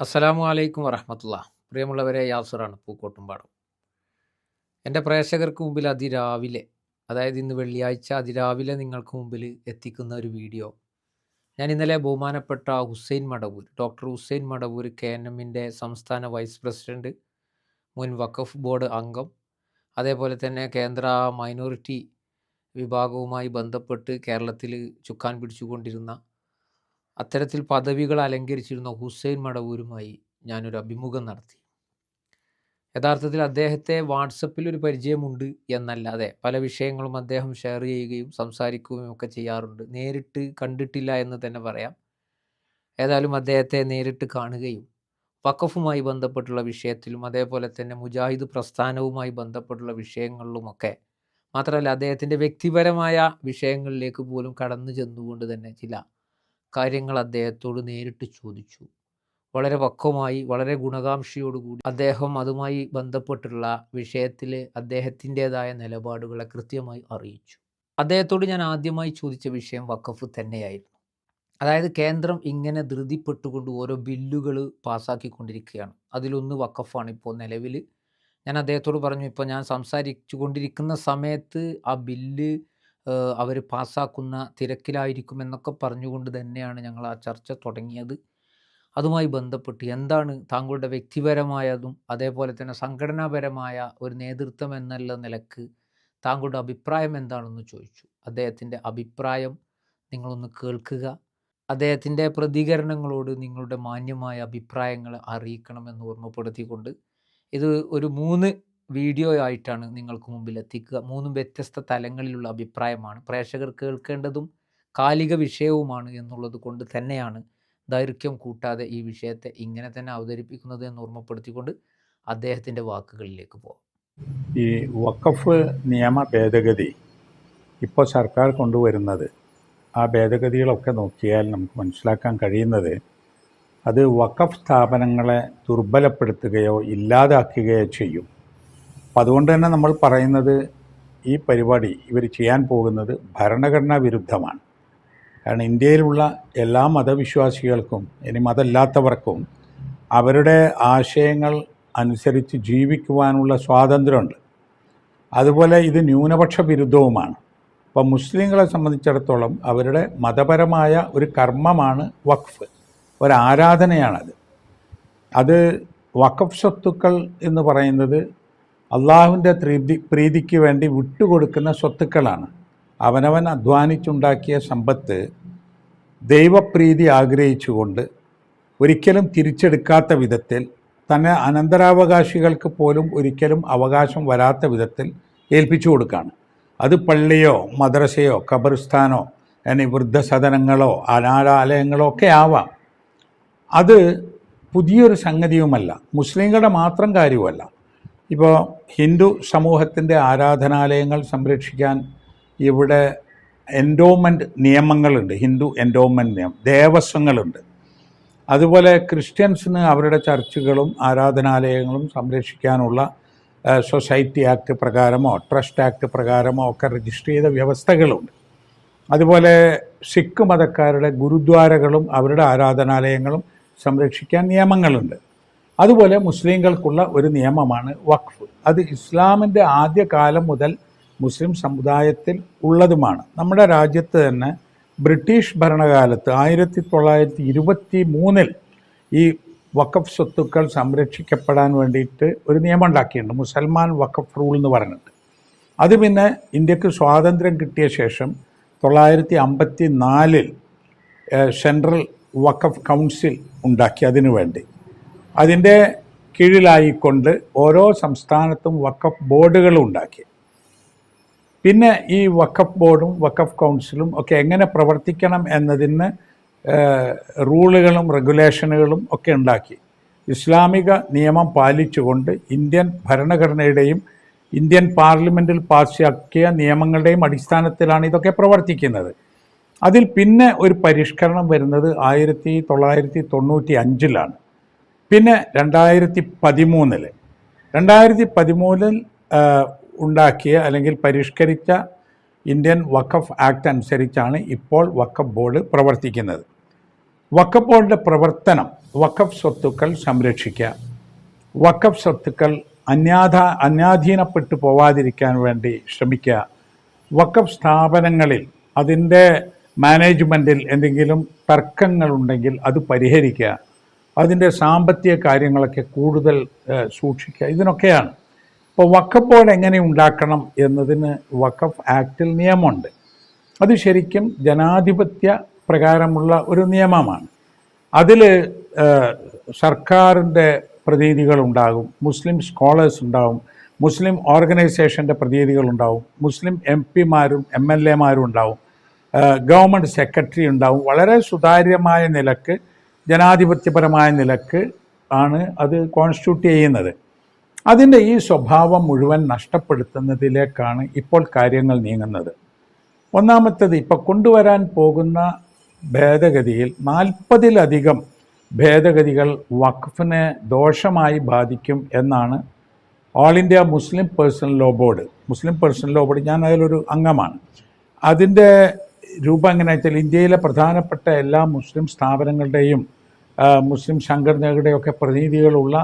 അസ്സലാമു അലൈക്കും വറഹമത്തുള്ള. പ്രിയമുള്ളവരെ യാസുറാണ് പൂക്കോട്ടുംപാടം. എന്റെ പ്രേക്ഷകർക്ക് മുമ്പിൽ അതിരാവിലെ അതായത് ഇന്ന് വെള്ളിയാഴ്ച അതിരാവിലെ നിങ്ങൾക്ക് മുമ്പിൽ എത്തിക്കുന്ന ഒരു വീഡിയോ. ഞാൻ ഇന്നലെ ബഹുമാനപ്പെട്ട Hussain Madavoor doctor Hussain Madavoor K N എമ്മിന്റെ സംസ്ഥാന വൈസ് പ്രസിഡന്റ് മുൻ വഖഫ് ബോർഡ് അംഗം അതേപോലെ തന്നെ കേന്ദ്ര മൈനോറിറ്റി വിഭാഗവുമായി ബന്ധപ്പെട്ട് കേരളത്തിൽ ചുക്കാൻ പിടിച്ചുകൊണ്ടിരുന്ന അത്തരത്തിൽ പദവികൾ അലങ്കരിച്ചിരുന്ന ഹുസൈൻ മടവൂരുമായി ഞാനൊരു അഭിമുഖം നടത്തി. യഥാർത്ഥത്തിൽ അദ്ദേഹത്തെ വാട്സപ്പിൽ ഒരു പരിചയമുണ്ട് എന്നല്ലാതെ പല വിഷയങ്ങളും അദ്ദേഹം ഷെയർ ചെയ്യുകയും സംസാരിക്കുകയും ഒക്കെ ചെയ്യാറുണ്ട്. നേരിട്ട് കണ്ടിട്ടില്ല എന്ന് തന്നെ പറയാം. ഏതായാലും അദ്ദേഹത്തെ നേരിട്ട് കാണുകയും വഖഫുമായി ബന്ധപ്പെട്ടുള്ള വിഷയത്തിലും അതേപോലെ തന്നെ മുജാഹിദ് പ്രസ്ഥാനവുമായി ബന്ധപ്പെട്ടുള്ള വിഷയങ്ങളിലുമൊക്കെ മാത്രമല്ല അദ്ദേഹത്തിന്റെ വ്യക്തിപരമായ വിഷയങ്ങളിലേക്ക് പോലും കടന്നു ചെന്നുകൊണ്ട് തന്നെ ചില കാര്യങ്ങൾ അദ്ദേഹത്തോട് നേരിട്ട് ചോദിച്ചു. വളരെ പക്വമായി വളരെ ഗുണകാംക്ഷയോടുകൂടി അദ്ദേഹം അതുമായി ബന്ധപ്പെട്ടുള്ള വിഷയത്തിൽ അദ്ദേഹത്തിന്റെതായ നിലപാടുകളെ കൃത്യമായി അറിയിച്ചു. അദ്ദേഹത്തോട് ഞാൻ ആദ്യമായി ചോദിച്ച വിഷയം വഖഫ് തന്നെയായിരുന്നു. അതായത് കേന്ദ്രം ഇങ്ങനെ ധൃതിപ്പെട്ടുകൊണ്ട് ഓരോ ബില്ലുകൾ പാസ്സാക്കിക്കൊണ്ടിരിക്കുകയാണ് അതിലൊന്ന് വഖഫാണ് ഇപ്പോൾ നിലവിൽ ഞാൻ അദ്ദേഹത്തോട് പറഞ്ഞു ഇപ്പോൾ ഞാൻ സംസാരിച്ചു കൊണ്ടിരിക്കുന്ന സമയത്ത് ആ ബില്ല് അവർ പാസ്സാക്കുന്ന തിരക്കിലായിരിക്കും എന്നൊക്കെ പറഞ്ഞുകൊണ്ട് തന്നെയാണ് ഞങ്ങൾ ആ ചർച്ച തുടങ്ങിയത്. അതുമായി ബന്ധപ്പെട്ട് എന്താണ് താങ്കളുടെ വ്യക്തിപരമായതും അതേപോലെ തന്നെ സംഘടനാപരമായ ഒരു നേതൃത്വം എന്നുള്ള നിലയ്ക്ക് താങ്കളുടെ അഭിപ്രായം എന്താണെന്ന് ചോദിച്ചു. അദ്ദേഹത്തിന്റെ അഭിപ്രായം നിങ്ങളൊന്ന് കേൾക്കുക. അദ്ദേഹത്തിന്റെ പ്രതികരണങ്ങളോട് നിങ്ങളുടെ മാന്യമായ അഭിപ്രായങ്ങൾ അറിയിക്കണമെന്ന് ഓർമ്മപ്പെടുത്തിക്കൊണ്ട് ഇത് ഒരു മൂന്ന് വീഡിയോ ആയിട്ടാണ് നിങ്ങൾക്ക് മുമ്പിൽ എത്തിക്കുക മൂന്നും വ്യത്യസ്ത തലങ്ങളിലുള്ള അഭിപ്രായമാണ്. പ്രേക്ഷകർ കേൾക്കേണ്ടതും കാലിക വിഷയവുമാണ് എന്നുള്ളത് കൊണ്ട് തന്നെയാണ് ദൈർഘ്യം കൂട്ടാതെ ഈ വിഷയത്തെ ഇങ്ങനെ തന്നെ അവതരിപ്പിക്കുന്നത് എന്ന് ഓർമ്മപ്പെടുത്തിക്കൊണ്ട് അദ്ദേഹത്തിന്റെ വാക്കുകളിലേക്ക് പോകാം. ഈ വഖഫ് നിയമ ഭേദഗതി ഇപ്പോൾ സർക്കാർ കൊണ്ടുവരുന്നത് ആ ഭേദഗതികളൊക്കെ നോക്കിയാൽ നമുക്ക് മനസ്സിലാക്കാൻ കഴിയുന്നത് അത് വഖഫ് സ്ഥാപനങ്ങളെ ദുർബലപ്പെടുത്തുകയോ ഇല്ലാതാക്കുകയോ ചെയ്യും. അപ്പം അതുകൊണ്ട് തന്നെ നമ്മൾ പറയുന്നത് ഈ പരിപാടി ഇവർ ചെയ്യാൻ പോകുന്നത് ഭരണഘടനാ വിരുദ്ധമാണ്. കാരണം ഇന്ത്യയിലുള്ള എല്ലാ മതവിശ്വാസികൾക്കും ഇനി മതമില്ലാത്തവർക്കും അവരുടെ ആശയങ്ങൾ അനുസരിച്ച് ജീവിക്കുവാനുള്ള സ്വാതന്ത്ര്യമുണ്ട്. അതുപോലെ ഇത് ന്യൂനപക്ഷ വിരുദ്ധവുമാണ്. അപ്പം മുസ്ലിങ്ങളെ സംബന്ധിച്ചിടത്തോളം അവരുടെ മതപരമായ ഒരു കർമ്മമാണ് വഖഫ്. ഒരാരാധനയാണത്. അത് വഖഫ് സ്വത്തുക്കൾ എന്ന് പറയുന്നത് അള്ളാഹുവിന്റെ പ്രീതി പ്രീതിക്ക് വേണ്ടി വിട്ടുകൊടുക്കുന്ന സ്വത്തുക്കളാണ്. അവനവൻ അധ്വാനിച്ചുണ്ടാക്കിയ സമ്പത്ത് ദൈവപ്രീതി ആഗ്രഹിച്ചുകൊണ്ട് ഒരിക്കലും തിരിച്ചെടുക്കാത്ത വിധത്തിൽ തന്നെ അനന്തരാവകാശികൾക്ക് പോലും ഒരിക്കലും അവകാശം വരാത്ത വിധത്തിൽ ഏൽപ്പിച്ചു കൊടുക്കുകയാണ്. അത് പള്ളിയോ മദ്രസയോ ഖബർസ്ഥാനോ അല്ലെങ്കിൽ വൃദ്ധസദനങ്ങളോ അനാഥാലയങ്ങളോ ഒക്കെ ആവാം. അത് പുതിയൊരു സംഗതിയുമല്ല. മുസ്ലിങ്ങളുടെ മാത്രം കാര്യവുമല്ല. ഇപ്പോൾ ഹിന്ദു സമൂഹത്തിന്റെ ആരാധനാലയങ്ങൾ സംരക്ഷിക്കാൻ ഇവിടെ എൻഡോമെന്റ് നിയമങ്ങളുണ്ട്. ഹിന്ദു എൻഡോമെന്റ് നിയമം. ദേവസ്വങ്ങളുണ്ട്. അതുപോലെ ക്രിസ്ത്യൻസിന് അവരുടെ ചർച്ചുകളും ആരാധനാലയങ്ങളും സംരക്ഷിക്കാനുള്ള സൊസൈറ്റി ആക്ട് പ്രകാരമോ ട്രസ്റ്റ് ആക്ട് പ്രകാരമോ ഒക്കെ രജിസ്റ്റർ ചെയ്ത വ്യവസ്ഥകളുണ്ട്. അതുപോലെ സിഖ് മതക്കാരുടെ ഗുരുദ്വാരകളും അവരുടെ ആരാധനാലയങ്ങളും സംരക്ഷിക്കാൻ നിയമങ്ങളുണ്ട്. അതുപോലെ മുസ്ലിങ്ങൾക്കുള്ള ഒരു നിയമമാണ് വഖഫ്. അത് ഇസ്ലാമിന്റെ ആദ്യകാലം മുതൽ മുസ്ലിം സമുദായത്തിൽ ഉള്ളതുമാണ്. നമ്മുടെ രാജ്യത്ത് തന്നെ ബ്രിട്ടീഷ് ഭരണകാലത്ത് ആയിരത്തി തൊള്ളായിരത്തി ഇരുപത്തി മൂന്നിൽ ഈ വഖഫ് സ്വത്തുക്കൾ സംരക്ഷിക്കപ്പെടാൻ വേണ്ടിയിട്ട് ഒരു നിയമം ഉണ്ടാക്കിയിട്ടുണ്ട്. മുസൽമാൻ വഖഫ് റൂൾ എന്ന് പറഞ്ഞിട്ട്. അത് പിന്നെ ഇന്ത്യയ്ക്ക് സ്വാതന്ത്ര്യം കിട്ടിയ ശേഷം തൊള്ളായിരത്തി അമ്പത്തി നാലിൽ സെൻട്രൽ വഖഫ് കൗൺസിൽ ഉണ്ടാക്കി അതിനു വേണ്ടി അതിന്റെ കീഴിലായിക്കൊണ്ട് ഓരോ സംസ്ഥാനത്തും വക്കഫ് ബോർഡുകൾ ഉണ്ടാക്കി. പിന്നെ ഈ വക്കഫ് ബോർഡും വക്കഫ് കൗൺസിലും ഒക്കെ എങ്ങനെ പ്രവർത്തിക്കണം എന്നതിന് റൂളുകളും റെഗുലേഷനുകളും ഒക്കെ ഉണ്ടാക്കി. ഇസ്ലാമിക നിയമം പാലിച്ചുകൊണ്ട് ഇന്ത്യൻ ഭരണഘടനയുടെയും ഇന്ത്യൻ പാർലമെന്റിൽ പാസാക്കിയ നിയമങ്ങളുടെയും അടിസ്ഥാനത്തിലാണ് ഇതൊക്കെ പ്രവർത്തിക്കുന്നത്. അതിൽ പിന്നെ ഒരു പരിഷ്കരണം വരുന്നത് ആയിരത്തി തൊള്ളായിരത്തി തൊണ്ണൂറ്റി അഞ്ചിലാണ് പിന്നെ രണ്ടായിരത്തി പതിമൂന്നിൽ രണ്ടായിരത്തി പതിമൂന്നിൽ ഉണ്ടാക്കിയ അല്ലെങ്കിൽ പരിഷ്കരിച്ച ഇന്ത്യൻ വഖഫ് ആക്ട് അനുസരിച്ചാണ് ഇപ്പോൾ വഖഫ് ബോർഡ് പ്രവർത്തിക്കുന്നത്. വഖഫ് ബോർഡിന്റെ പ്രവർത്തനം വഖഫ് സ്വത്തുക്കൾ സംരക്ഷിക്കുക വഖഫ് സ്വത്തുക്കൾ അന്യാധ അന്യാധീനപ്പെട്ടു പോവാതിരിക്കാൻ വേണ്ടി ശ്രമിക്കുക വഖഫ് സ്ഥാപനങ്ങളിൽ അതിന്റെ മാനേജ്മെന്റിൽ എന്തെങ്കിലും തർക്കങ്ങളുണ്ടെങ്കിൽ അത് പരിഹരിക്കുക അതിന്റെ സാമ്പത്തിക കാര്യങ്ങളൊക്കെ കൂടുതൽ സൂക്ഷിക്കുക. ഇതിനൊക്കെയാണ്. ഇപ്പോൾ വഖഫ് എങ്ങനെ ഉണ്ടാക്കണം എന്നതിന് വഖഫ് ആക്റ്റിൽ നിയമമുണ്ട്. അത് ശരിക്കും ജനാധിപത്യ പ്രകാരമുള്ള ഒരു നിയമമാണ്. അതിൽ സർക്കാരിന്റെ പ്രതിനിധികളുണ്ടാകും മുസ്ലിം സ്കോളേഴ്സ് ഉണ്ടാകും മുസ്ലിം ഓർഗനൈസേഷന്റെ പ്രതിനിധികളുണ്ടാവും മുസ്ലിം എം പിമാരും എം എൽ എമാരും ഉണ്ടാവും ഗവൺമെന്റ് സെക്രട്ടറി ഉണ്ടാവും. വളരെ സുതാര്യമായ നിലയ്ക്ക് ജനാധിപത്യപരമായ നിലയ്ക്ക് ആണ് അത് കോൺസ്റ്റിറ്റ്യൂട്ട് ചെയ്യുന്നത്. അതിന്റെ ഈ സ്വഭാവം മുഴുവൻ നഷ്ടപ്പെടുത്തുന്നതിലേക്കാണ് ഇപ്പോൾ കാര്യങ്ങൾ നീങ്ങുന്നത്. ഒന്നാമത്തത് ഇപ്പോൾ കൊണ്ടുവരാൻ പോകുന്ന ഭേദഗതിയിൽ നാൽപ്പതിലധികം ഭേദഗതികൾ വഖഫിനെ ദോഷമായി ബാധിക്കും എന്നാണ് all India Muslim personal law board Muslim personal law board ഞാൻ അതിലൊരു അംഗമാണ്. അതിന്റെ രൂപം എങ്ങനെയാ വെച്ചാൽ ഇന്ത്യയിലെ പ്രധാനപ്പെട്ട എല്ലാ മുസ്ലിം സ്ഥാപനങ്ങളുടെയും മുസ്ലിം സംഘടനകളുടെയൊക്കെ പ്രതിനിധികളുള്ള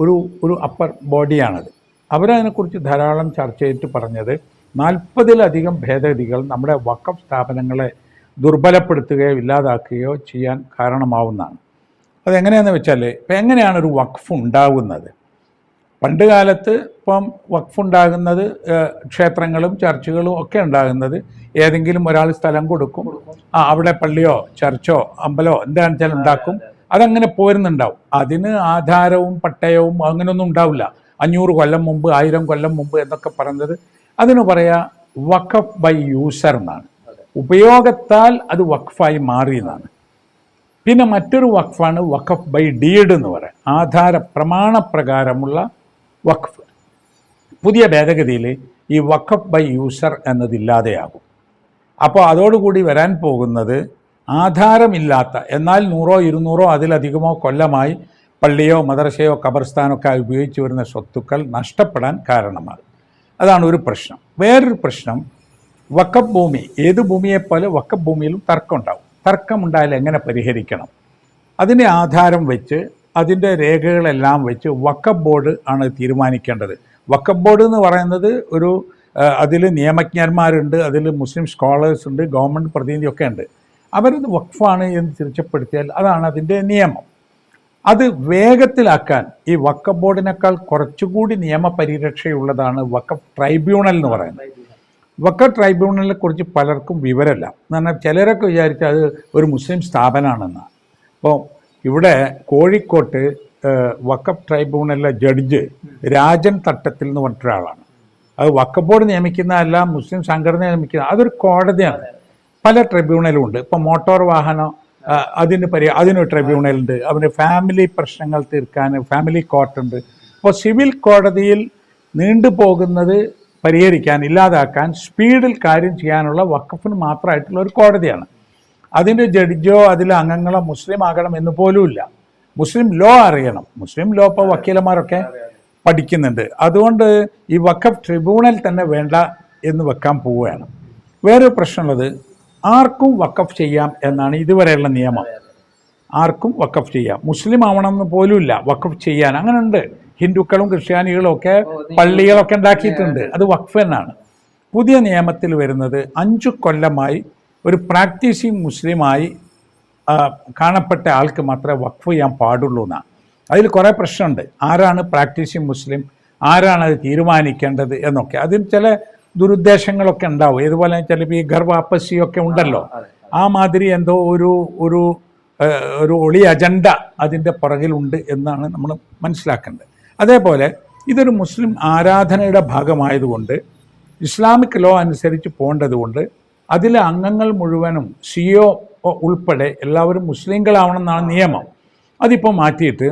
ഒരു ഒരു അപ്പർ ബോഡിയാണത് അവരതിനെക്കുറിച്ച് ധാരാളം ചർച്ച ചെയ്തിട്ട് പറഞ്ഞത്. നാൽപ്പതിലധികം ഭേദഗതികൾ നമ്മുടെ വഖഫ് സ്ഥാപനങ്ങളെ ദുർബലപ്പെടുത്തുകയോ ഇല്ലാതാക്കുകയോ ചെയ്യാൻ കാരണമാവുന്നതാണ്. അതെങ്ങനെയാണെന്ന് വെച്ചാൽ ഇപ്പം എങ്ങനെയാണ് ഒരു വഖഫ് ഉണ്ടാകുന്നത് പണ്ട് കാലത്ത് ഇപ്പം വഖഫുണ്ടാകുന്നത് ക്ഷേത്രങ്ങളും ചർച്ചുകളും ഒക്കെ ഉണ്ടാകുന്നത് ഏതെങ്കിലും ഒരാൾ സ്ഥലം കൊടുക്കും ആ അവിടെ പള്ളിയോ ചർച്ചോ അമ്പലോ എന്താണെന്ന് വെച്ചാൽ ഉണ്ടാക്കും അതങ്ങനെ പോരുന്നുണ്ടാവും. അതിന് ആധാരവും പട്ടയവും അങ്ങനെയൊന്നും ഉണ്ടാവില്ല. അഞ്ഞൂറ് കൊല്ലം മുമ്പ് ആയിരം കൊല്ലം മുമ്പ് എന്നൊക്കെ പറഞ്ഞത് അതിന് പറയാ വഖഫ് ബൈ യൂസർ എന്നാണ്. ഉപയോഗത്താൽ അത് വഖഫായി മാറി എന്നാണ്. പിന്നെ മറ്റൊരു വഖഫാണ് വഖഫ് ബൈ ഡീഡ് എന്ന് പറയാം. ആധാര പ്രമാണപ്രകാരമുള്ള വഖഫ്. പുതിയ ഭേദഗതിയിൽ ഈ വഖഫ് ബൈ യൂസർ എന്നതില്ലാതെയാകും. അപ്പോൾ അതോടുകൂടി വരാൻ പോകുന്നത് ആധാരമില്ലാത്ത എന്നാൽ നൂറോ ഇരുന്നൂറോ അതിലധികമോ കൊല്ലമായി പള്ളിയോ മദ്രസയോ ഖബർസ്ഥാനോ ഒക്കെ ഉപയോഗിച്ച് വരുന്ന സ്വത്തുക്കൾ നഷ്ടപ്പെടാൻ കാരണമാകും. അതാണ് ഒരു പ്രശ്നം. വേറൊരു പ്രശ്നം വക്കപ്പ് ഭൂമി ഏത് ഭൂമിയെപ്പോലെ വക്കപ്പ് ഭൂമിയിലും തർക്കം ഉണ്ടാവും തർക്കമുണ്ടായാൽ എങ്ങനെ പരിഹരിക്കണം? അതിനെ ആധാരം വെച്ച് അതിന്റെ രേഖകളെല്ലാം വെച്ച് വക്കഫ് ബോർഡ് ആണ് തീരുമാനിക്കേണ്ടത്. വക്കഫ് ബോർഡ് എന്ന് പറയുന്നത് ഒരു അതിൽ നിയമജ്ഞന്മാരുണ്ട് അതിൽ മുസ്ലിം സ്കോളേഴ്സ് ഉണ്ട് ഗവൺമെന്റ് പ്രതിനിധിയൊക്കെ ഉണ്ട്. അവരത് വഖഫാണ് എന്ന് തിരിച്ചപ്പെടുത്തിയാൽ അതാണ് അതിന്റെ നിയമം. അത് വേഗത്തിലാക്കാൻ ഈ വക്കഫ് ബോർഡിനേക്കാൾ കുറച്ചുകൂടി നിയമപരിരക്ഷയുള്ളതാണ് വക്കഫ് ട്രൈബ്യൂണൽ എന്ന് പറയുന്നത്. വക്കഫ് ട്രൈബ്യൂണലിനെ കുറിച്ച് പലർക്കും വിവരമില്ല. എന്ന് പറഞ്ഞാൽ ചിലരൊക്കെ വിചാരിച്ചാൽ അത് ഒരു മുസ്ലിം സ്ഥാപനമാണെന്നാണ്. അപ്പോൾ ഇവിടെ കോഴിക്കോട്ട് വക്കപ്പ് ട്രൈബ്യൂണലിലെ ജഡ്ജ് രാജൻ തട്ടത്തിൽ എന്ന് പറഞ്ഞൊരാളാണ് അത് വക്കഫ് ബോർഡ് നിയമിക്കുന്നതല്ല മുസ്ലിം സംഘടന നിയമിക്കുന്ന അതൊരു കോടതിയാണ്. പല ട്രിബ്യൂണലും ഉണ്ട്. ഇപ്പം മോട്ടോർ വാഹനം അതിന് പരി അതിനൊരു ട്രിബ്യൂണലുണ്ട് അവന് ഫാമിലി പ്രശ്നങ്ങൾ തീർക്കാൻ ഫാമിലി കോർട്ടുണ്ട് അപ്പോൾ സിവിൽ കോടതിയിൽ നീണ്ടുപോകുന്നത് പരിഹരിക്കാൻ ഇല്ലാതാക്കാൻ സ്പീഡിൽ കാര്യം ചെയ്യാനുള്ള വക്കഫിന് മാത്രമായിട്ടുള്ള ഒരു കോടതിയാണ്. അതിന്റെ ജഡ്ജോ അതിലെ അംഗങ്ങളോ മുസ്ലിം ആകണം എന്ന് പോലുമില്ല. മുസ്ലിം ലോ അറിയണം. മുസ്ലിം ലോ ഇപ്പോൾ വക്കീലന്മാരൊക്കെ പഠിക്കുന്നുണ്ട്. അതുകൊണ്ട് ഈ വഖഫ് ട്രിബ്യൂണൽ തന്നെ വേണ്ട എന്ന് വെക്കാൻ പോവുകയാണ്. വേറെ പ്രശ്നമുള്ളത് ആർക്കും വക്കഫ് ചെയ്യാം എന്നാണ് ഇതുവരെയുള്ള നിയമം. ആർക്കും വക്കഫ് ചെയ്യാം. മുസ്ലിം ആവണം എന്ന് പോലുമില്ല. വക്കഫ് ചെയ്യാൻ അങ്ങനെ ഉണ്ട് ഹിന്ദുക്കളും ക്രിസ്ത്യാനികളും ഒക്കെ പള്ളികളൊക്കെ ഉണ്ടാക്കിയിട്ടുണ്ട്. അത് വഖഫ് എന്നാണ്. പുതിയ നിയമത്തിൽ വരുന്നത് അഞ്ചു കൊല്ലമായി ഒരു പ്രാക്ടീസിങ് മുസ്ലിമായി കാണപ്പെട്ട ആൾക്ക് മാത്രമേ വഖഫ് ചെയ്യാൻ പാടുള്ളൂ എന്നാണ്. അതിൽ കുറേ പ്രശ്നമുണ്ട്. ആരാണ് പ്രാക്ടീസിങ് മുസ്ലിം? ആരാണ് അത് തീരുമാനിക്കേണ്ടത് എന്നൊക്കെ. അതിൽ ചില ദുരുദ്ദേശങ്ങളൊക്കെ ഉണ്ടാവും. ഇതുപോലെ ചിലപ്പോൾ ഈ ഗർഭാപ്പസിയൊക്കെ ഉണ്ടല്ലോ. ആ മാതിരി എന്തോ ഒരു ഒരു ഒരു ഒളി അജണ്ട അതിന്റെ പുറകിലുണ്ട് എന്നാണ് നമ്മൾ മനസ്സിലാക്കേണ്ടത്. അതേപോലെ ഇതൊരു മുസ്ലിം ആരാധനയുടെ ഭാഗമായതുകൊണ്ട് ഇസ്ലാമിക് ലോ അനുസരിച്ച് പോകേണ്ടതുകൊണ്ട് അതിലെ അംഗങ്ങൾ മുഴുവനും സിഒ ഉൾപ്പെടെ എല്ലാവരും മുസ്ലിങ്ങളാവണം എന്നാണ് നിയമം. അതിപ്പോൾ മാറ്റിയിട്ട്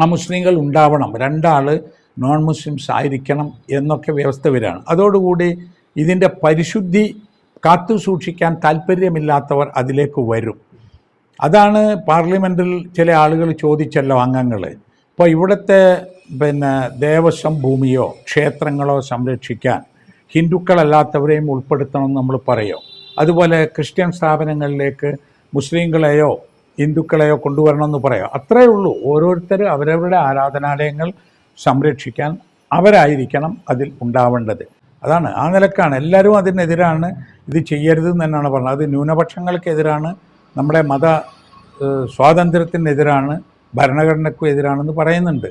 ആ മുസ്ലിങ്ങൾ ഉണ്ടാവണം. രണ്ടാൾ നോൺ മുസ്ലിംസ് ആയിരിക്കണം എന്നൊക്കെ വ്യവസ്ഥ വരികയാണ്. അതോടുകൂടി ഇതിന്റെ പരിശുദ്ധി കാത്തു സൂക്ഷിക്കാൻ താല്പര്യമില്ലാത്തവർ അതിലേക്ക് വരും. അതാണ് പാർലമെന്റിൽ ചില ആളുകൾ ചോദിച്ചല്ലോ അംഗങ്ങൾ ഇപ്പോൾ ഇവിടുത്തെ പിന്നെ ദേവസ്വം ഭൂമിയോ ക്ഷേത്രങ്ങളോ സംരക്ഷിക്കാൻ ഹിന്ദുക്കളല്ലാത്തവരെയും ഉൾപ്പെടുത്തണമെന്ന് നമ്മൾ പറയും. അതുപോലെ ക്രിസ്ത്യൻ സ്ഥാപനങ്ങളിലേക്ക് മുസ്ലിങ്ങളെയോ ഹിന്ദുക്കളെയോ കൊണ്ടുവരണമെന്ന് പറയാം. അത്രയേ ഉള്ളൂ. ഓരോരുത്തർ അവരവരുടെ ആരാധനാലയങ്ങൾ സംരക്ഷിക്കാൻ അവരായിരിക്കണം അതിൽ ഉണ്ടാവേണ്ടത്. അതാണ് ആ നിലക്കാണ്. എല്ലാവരും അതിനെതിരാണ് ഇത് ചെയ്യരുത് തന്നെയാണ് പറഞ്ഞത്. അത് ന്യൂനപക്ഷങ്ങൾക്കെതിരാണ് നമ്മുടെ മത സ്വാതന്ത്ര്യത്തിനെതിരാണ് ഭരണഘടനയ്ക്കും എതിരാണെന്ന് പറയുന്നുണ്ട്.